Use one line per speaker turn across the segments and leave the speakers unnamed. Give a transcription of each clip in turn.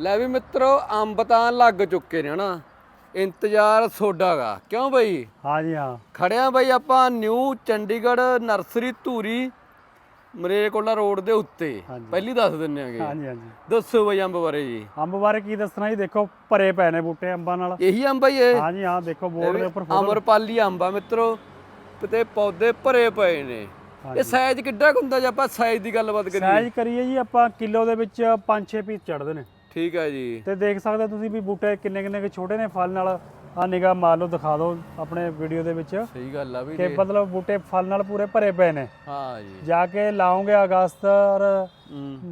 ਲੈ ਵੀ ਮਿੱਤਰੋ ਅੰਬ ਤਾਂ ਲੱਗ ਚੁੱਕੇ ਨੇ ਹਨਾ। ਇੰਤਜ਼ਾਰ ਸੋਡਾਗਾ ਕਿਉਂ ਬਈ?
ਹਾਂਜੀ ਹਾਂ।
ਖੜਿਆ ਬਈ ਆਪਾਂ New Chandigarh nursery Dhuri Marekola road ਦੇ ਉੱਤੇ। ਪਹਿਲੀ ਦੱਸ ਦਿੰਨੇ ਆਗੇ।
ਹਾਂਜੀ ਹਾਂਜੀ।
ਦੱਸੋ ਬਈ ਅੰਬ ਬਾਰੇ ਜੀ।
ਅੰਬ ਬਾਰੇ ਕੀ ਦੱਸਣਾ ਜੀ? ਦੇਖੋ ਭਰੇ ਪਏ ਨੇ ਬੂਟੇ ਅੰਬਾਂ ਨਾਲ।
ਇਹੀ ਅੰਬ ਜੀ ਇਹ?
ਹਾਂਜੀ ਹਾਂ ਦੇਖੋ ਬੋਰਡ ਦੇ ਉੱਪਰ
ਅਮਰਪਾਲੀ ਅੰਬ ਮਿੱਤਰੋ। ਤੇ ਪੌਦੇ ਭਰੇ ਪਏ ਨੇ। ਇਹ ਸਾਈਜ਼ ਕਿੱਡਾ ਹੁੰਦਾ ਜੇ ਆਪਾਂ ਸਾਈਜ਼ ਦੀ ਗੱਲਬਾਤ ਕਰੀਏ?
ਸਾਈਜ਼ ਕਰੀਏ ਜੀ ਆਪਾਂ ਕਿਲੋ ਦੇ ਵਿੱਚ 5-6 ਪੀਸ ਚੜਦੇ ਨੇ।
ਠੀਕ ਹੈ ਜੀ।
ਤੇ ਦੇਖ ਸਕਦੇ ਹੋ ਤੁਸੀਂ ਵੀ ਬੂਟੇ ਕਿੰਨੇ ਕਿੰਨੇ ਕੁ ਛੋਟੇ ਨੇ ਫਲ ਨਾਲ ਆ ਨਿਗਾਹ ਮਾਰ ਲਓ ਦਿਖਾ ਦਿਓ ਆਪਣੇ ਵੀਡੀਓ ਦੇ ਵਿੱਚ।
ਸਹੀ ਗੱਲ ਆ ਵੀ
ਕਿ ਮਤਲਬ ਬੂਟੇ ਫਲ ਨਾਲ ਪੂਰੇ ਭਰੇ ਪਏ ਨੇ।
ਹਾਂ ਜੀ।
ਜਾ ਕੇ ਲਾਉਂਗੇ ਅਗਸਤ ਔਰ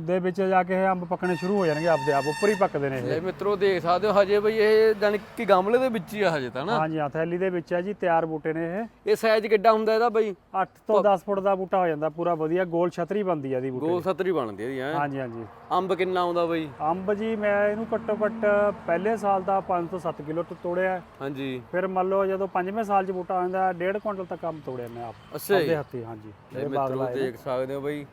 ਦੇ ਵਿੱਚ ਜਾ ਕੇ ਇਹ ਅੰਬ ਪੱਕਣੇ ਸ਼ੁਰੂ ਹੋ ਜਾਣਗੇ ਆਪਦੇ ਆਪ ਉੱਪਰ ਹੀ ਪੱਕਦੇ ਨੇ ਇਹ।
ਮਿੱਤਰੋ ਦੇਖ ਸਕਦੇ ਹੋ ਹਜੇ ਬਈ ਇਹ ਜਾਨੀ ਕਿ ਗਮਲੇ ਦੇ ਵਿੱਚ ਹੀ ਆ ਹਜੇ ਤਾਂ ਨਾ।
ਹਾਂਜੀ ਹਾਂ ਥੈਲੀ ਦੇ ਵਿੱਚ ਹੈ ਜੀ ਤਿਆਰ ਬੂਟੇ ਨੇ ਇਹ।
ਇਹ ਸਾਈਜ਼ ਕਿੱਡਾ ਹੁੰਦਾ ਇਹਦਾ ਬਈ?
8 ਤੋਂ 10 ਫੁੱਟ ਦਾ ਬੂਟਾ ਹੋ ਜਾਂਦਾ ਪੂਰਾ ਵਧੀਆ ਗੋਲ ਛਤਰੀ ਬਣਦੀ ਆ ਇਹਦੀ ਬੂਟੇ
ਗੋਲ ਸਤਰੀ ਬਣਦੀ ਇਹਦੀ
ਹਾਂਜੀ ਹਾਂਜੀ।
ਅੰਬ ਕਿੰਨਾ ਆਉਂਦਾ ਬਈ?
ਅੰਬ ਜੀ ਮੈਂ ਇਹਨੂੰ ਘੱਟੋ ਘੱਟ ਪਹਿਲੇ ਸਾਲ ਦਾ 5 ਤੋਂ 7 ਕਿਲੋ ਤੋਂ ਤੋੜਿਆ
ਹਾਂਜੀ।
ਫਿਰ ਮੰਨ ਲਓ ਜਦੋਂ ਪੰਜਵੇਂ ਸਾਲ 'ਚ ਬੂਟਾ ਆਉਂਦਾ 1.5 ਕੁਇੰਟਲ ਤੱਕ ਅੰਬ ਤੋੜਿਆ ਮੈਂ ਆਪ
ਅੱਛਾ ਜੀ।
ਆਪਦੇ ਹੱਥੀ ਹਾਂਜੀ।
ਇਹ
ਬਾਗ
ਮਿੱਤਰੋ
ਲਾਏ ਨੇ।
ਦੇਖ ਸਕਦੇ ਹੋ ਬਈ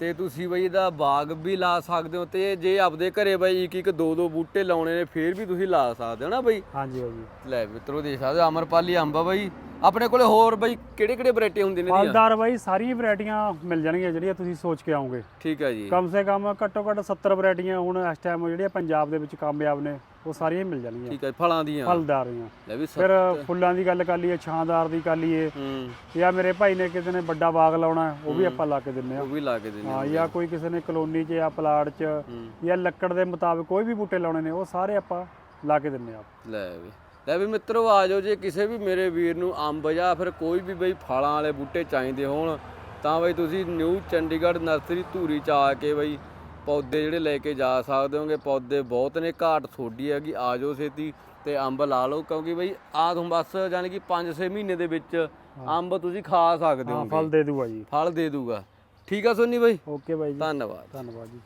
ਤੇ ਤੁਸੀਂ ਬਈ ਇਹਦਾ ਬਾਗ ਵੀ ਲਾ ਸਕਦੇ ਹੋ ਤੇ ਜੇ ਆਪਦੇ ਘਰੇ ਬਈ ਇੱਕ ਇੱਕ ਦੋ ਦੋ ਬੂਟੇ ਲਾਉਣੇ ਨੇ ਫੇਰ ਵੀ ਤੁਸੀਂ ਲਾ ਸਕਦੇ ਹੋ ਨਾ ਬਈ?
ਹਾਂਜੀ ਹਾਂਜੀ
ਲੈ ਮਿੱਤਰੋ ਦੇਖ ਸਕਦੇ ਹੋ ਅਮਰਪਾਲੀ ਅੰਬ ਆ ਬਈ। ਆਪਣੇ ਕੋਲੇ ਹੋਰ ਬਈ ਕਿਹੜੇ ਕਿਹੜੇ ਵੈਰਾਈਟੀ ਹੁੰਦੇ ਨੇ ਇਹਦੀਆਂ?
ਫਲਦਾਰ ਬਾਈ ਸਾਰੀਆਂ ਵੈਰਾਈਟੀਆਂ ਮਿਲ ਜਾਣਗੀਆਂ ਜਿਹੜੀਆਂ ਤੁਸੀਂ ਸੋਚ ਕੇ ਆਓਗੇ।
ਠੀਕ ਹੈ ਜੀ।
ਕਮ ਸੇ ਕਮ ਘੱਟੋ ਘੱਟ 70 ਵੈਰਾਈਟੀਆਂ ਹੁਣ ਇਸ ਟਾਈਮ ਜਿਹੜੀਆਂ ਪੰਜਾਬ ਦੇ ਵਿੱਚ ਕਾਮਯਾਬ ਨੇ ਉਹ ਸਾਰੀਆਂ ਮਿਲ ਜਾਣਗੀਆਂ।
ਠੀਕ ਹੈ ਫਲਾਂ ਦੀਆਂ।
ਫਲਦਾਰ ਦੀਆਂ।
ਲੈ ਵੀ ਸ-
ਫਿਰ ਫੁੱਲਾਂ ਦੀ ਗੱਲ ਕਰ ਲਈਏ ਛਾਂਦਾਰ ਦੀ ਕਰ ਲਈਏ।
ਹੂੰ।
ਜਾਂ ਮੇਰੇ ਭਾਈ ਨੇ ਕਿਸੇ ਨੇ ਵੱਡਾ ਬਾਗ ਲਾਉਣਾ ਉਹ ਵੀ ਆਪਾਂ ਲਾ ਕੇ ਦਿੰਨੇ ਆ
ਉਹ ਵੀ ਲਾ ਕੇ ਦਿੰਦੇ
ਹਾਂ ਜਾਂ ਕੋਈ ਕਿਸੇ ਨੇ ਕਲੋਨੀ 'ਚ ਜਾਂ ਪਲਾਟ 'ਚ ਜਾਂ ਲੱਕੜ ਦੇ ਮੁਤਾਬਕ ਕੋਈ ਵੀ ਬੂਟੇ ਲਾਉਣੇ ਨੇ ਉਹ ਸਾਰੇ ਆਪਾਂ ਲਾ ਕੇ ਦਿੰਨੇ ਆ
ਲੈ ਵੀ। ਲੈ ਵੀ ਮਿੱਤਰੋ ਆ ਜਾਓ ਜੇ ਕਿਸੇ ਵੀ ਮੇਰੇ ਵੀਰ ਨੂੰ ਅੰਬ ਜਾਂ ਫਿਰ ਕੋਈ ਵੀ ਬਈ ਫਲਾਂ ਵਾਲੇ ਬੂਟੇ ਚਾਹੀਦੇ ਹੋਣ ਤਾਂ ਬਈ ਤੁਸੀਂ ਨਿਊ ਚੰਡੀਗੜ੍ਹ ਨਰਸਰੀ ਧੂਰੀ ਚ ਆ ਕੇ ਬਈ ਪੌਦੇ ਜਿਹੜੇ ਲੈ ਕੇ ਜਾ ਸਕਦੇ ਹੋਗੇ। ਪੌਦੇ ਬਹੁਤ ਨੇ ਘਾਟ ਥੋੜੀ ਹੈਗੀ ਆ ਜਾਓ ਛੇਤੀ ਤੇ ਅੰਬ ਲਾ ਲਓ ਕਿਉਂਕਿ ਬਈ ਆ ਤੁਹਾਨੂੰ ਬਸ ਯਾਨੀ ਕਿ 5-6 ਮਹੀਨੇ ਦੇ ਵਿੱਚ ਅੰਬ ਤੁਸੀਂ ਖਾ ਸਕਦੇ
ਹਾਂ ਫਲ ਦੇ ਦੂਗਾ ਜੀ।
ਫਲ ਦੇ ਦੂਗਾ। ਠੀਕ ਆ ਸੋਨੀ ਬਈ?
ਓਕੇ ਬਾਈ ਜੀ।
ਧੰਨਵਾਦ।
ਧੰਨਵਾਦ ਜੀ।